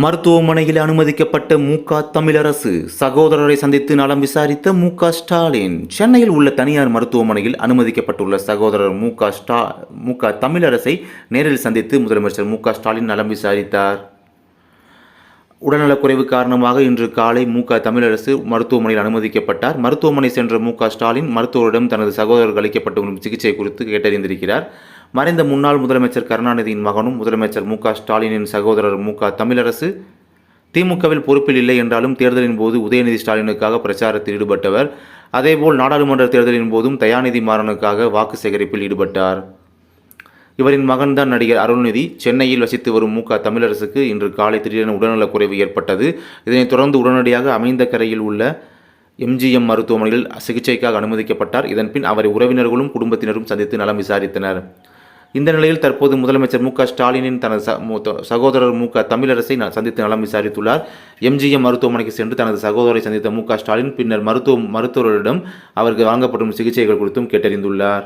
மருத்துவமனையில் அனுமதிக்கப்பட்ட மு க தமிழரசு சகோதரரை சந்தித்து நலம் விசாரித்த மு க ஸ்டாலின். சென்னையில் உள்ள தனியார் மருத்துவமனையில் அனுமதிக்கப்பட்டுள்ள சகோதரர் மு க ஸ்டா மு க தமிழரசை நேரில் சந்தித்து முதலமைச்சர் மு க ஸ்டாலின் நலம் விசாரித்தார். உடல்நலக்குறைவு காரணமாக இன்று காலை மு க தமிழரசு மருத்துவமனையில் அனுமதிக்கப்பட்டார். மருத்துவமனை சென்ற மு க ஸ்டாலின் மருத்துவரிடம் தனது சகோதரர்கள் அளிக்கப்பட்டு வரும் சிகிச்சை குறித்து கேட்டறிந்திருக்கிறார். மறைந்த முன்னாள் முதலமைச்சர் கருணாநிதியின் மகனும் முதலமைச்சர் மு ஸ்டாலினின் சகோதரர் மு தமிழரசு. திமுகவில் பொறுப்பில் இல்லை என்றாலும் தேர்தலின் போது உதயநிதி ஸ்டாலினுக்காக பிரச்சாரத்தில் ஈடுபட்டவர். அதேபோல் நாடாளுமன்ற தேர்தலின் போதும் தயாநிதி மாறனுக்காக வாக்கு சேகரிப்பில் ஈடுபட்டார். இவரின் மகன்தான் நடிகர் அருள்நிதி. சென்னையில் வசித்து வரும் மு தமிழரசுக்கு இன்று காலை திடீரென உடல்நலக்குறைவு ஏற்பட்டது. இதனைத் தொடர்ந்து உடனடியாக அமைந்த கரையில் உள்ள எம்ஜிஎம் மருத்துவமனையில் சிகிச்சைக்காக அனுமதிக்கப்பட்டார். இதன்பின் அவரை உறவினர்களும் குடும்பத்தினரும் சந்தித்து நலம் விசாரித்தனர். இந்த நிலையில் தற்போது முதலமைச்சர் மு க ஸ்டாலினின் தனது ச- சகோதரர் மு க தமிழரசை சந்தித்து நலம் விசாரித்துள்ளார். எம்ஜிஎம் மருத்துவமனைக்கு சென்று தனது சகோதரரை சந்தித்த மு க ஸ்டாலின் பின்னர் மருத்துவ மருத்துவரிடம் அவருக்கு வழங்கப்படும் சிகிச்சைகள் குறித்தும் கேட்டறிந்துள்ளார்.